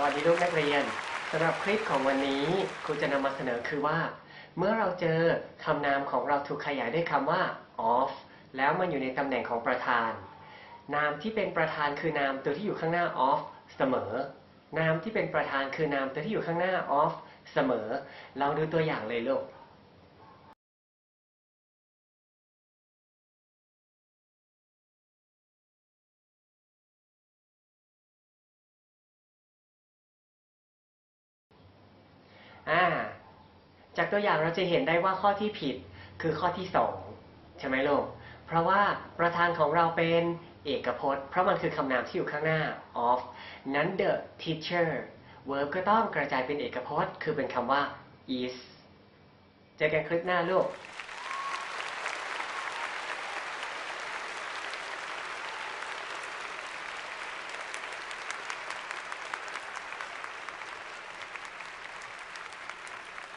สวัสดีลูกนักเรียนสำหรับคลิปของวันนี้ครูจะนำมาเสนอคือว่า เมื่อเราเจอคำนามของเราถูกขยายด้วยคำว่า of แล้วมันอยู่ในตำแหน่งของประธาน นามที่เป็นประธานคือนามตัวที่อยู่ข้างหน้า of เสมอ นามที่เป็นประธานคือนามตัวที่อยู่ข้างหน้า of เสมอลองดูตัวอย่างเลยลูก อ่า จากตัวอย่างเราจะเห็นได้ว่าข้อที่ผิดคือข้อที่สองใช่ไหมลูก เพราะว่าประธานของเราเป็นเอกพจน์ เพราะมันคือคำนามที่อยู่ข้างหน้า of นั้น the teacher verb ก็ต้องกระจายเป็นเอกพจน์ คือเป็นคำว่า is เจอกันคลิปหน้าลูก